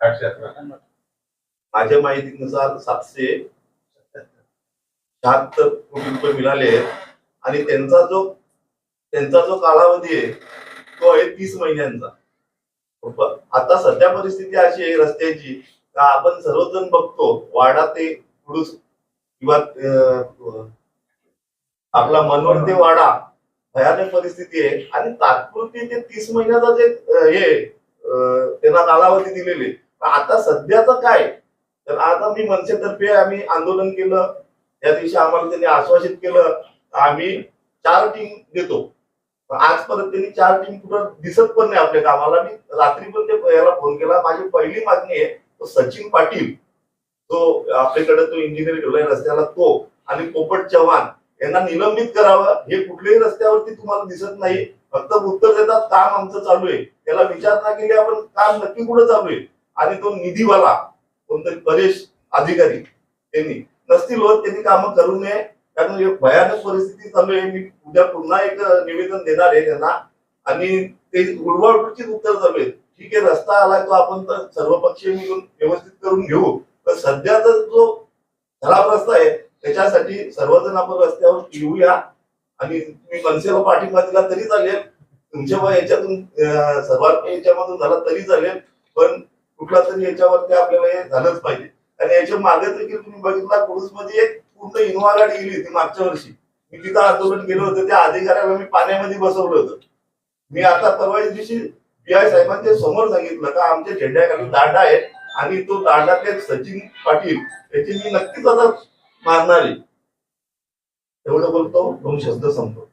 आठशे अकरा माझ्या माहितीनुसार सातशे शहात्तर कोटी रुपये मिळाले आहेत. आणि त्यांचा जो त्यांचा जो कालावधी आहे तो आहे तीस महिन्यांचा. आता सध्या परिस्थिती अशी आहे रस्त्याची का आपण सर्वजण बघतो वाडा ते कुडूस किंवा आपला मनोर ते वाडा भयानक परिस्थिती आहे. आणि तात्पुरती ते तीस महिन्याचा जे हे त्यांना कालावधी दिलेली आहे आता सध्याचं काय? तर आता मी मनसेतर्फे आम्ही आंदोलन केलं. त्या दिवशी आम्हाला त्यांनी आश्वासित केलं. आम्ही चार टीम देतो. आजपर्यंत त्यांनी चार टीम कुठं दिसत पण नाही आपल्या कामाला. मी रात्री पण ते याला फोन केला. माझी पहिली मागणी आहे तो सचिन पाटील तो आपल्याकडे तो इंजिनियर ठेवलाय रस्त्याला तो आणि पोपट चव्हाण यांना निलंबित करावं. हे कुठल्याही रस्त्यावरती तुम्हाला दिसत नाही. फक्त उत्तर देतात काम आमचं चालू आहे. त्याला विचारणा केली आपण काम नक्की कुठं चालू आहे? आणि तो निधीवाला कोणतरी परेश अधिकारी त्यांनी नसतील होत त्यांनी कामं करू नये. कारण एक भयानक परिस्थिती चालू आहे. मी उद्या पुन्हा एक निवेदन देणार आहे त्यांना. आणि ते उडवाउडचीच उत्तर चालू आहे ठीक आहे रस्ता आलाय तो आपण तर सर्व पक्षीय मिळून व्यवस्थित करून घेऊ. पण सध्याचा जो खराब रस्ता आहे त्याच्यासाठी सर्वजण आपण रस्त्यावर येऊया. आणि तुम्ही मनसेला पाठिंबा दिला तरी चालेल. तुमच्या याच्यातून सर्वात याच्यामधून झाला तरी चालेल. पण कुठला तरी याच्यावरती आपल्याला हे झालंच पाहिजे. आणि याच्या मागे देखील तुम्ही बघितला पुरुषमध्ये एक पूर्ण इनोवा गाडी गेली होती मागच्या वर्षी. मी तिथं आंदोलन केलं होतं त्या अधिकाऱ्याला मी पाण्यामध्ये बसवलं होतं. मी आता परवाच्या दिवशी पी आय साहेबांच्या समोर सांगितलं का आमच्या झेंड्याखाली दांडा आहे आणि तो दांडा ते सचिन पाटील याची मी नक्कीच आता मारणार आहे. एवढं बोलतो दोन शब्द संपतो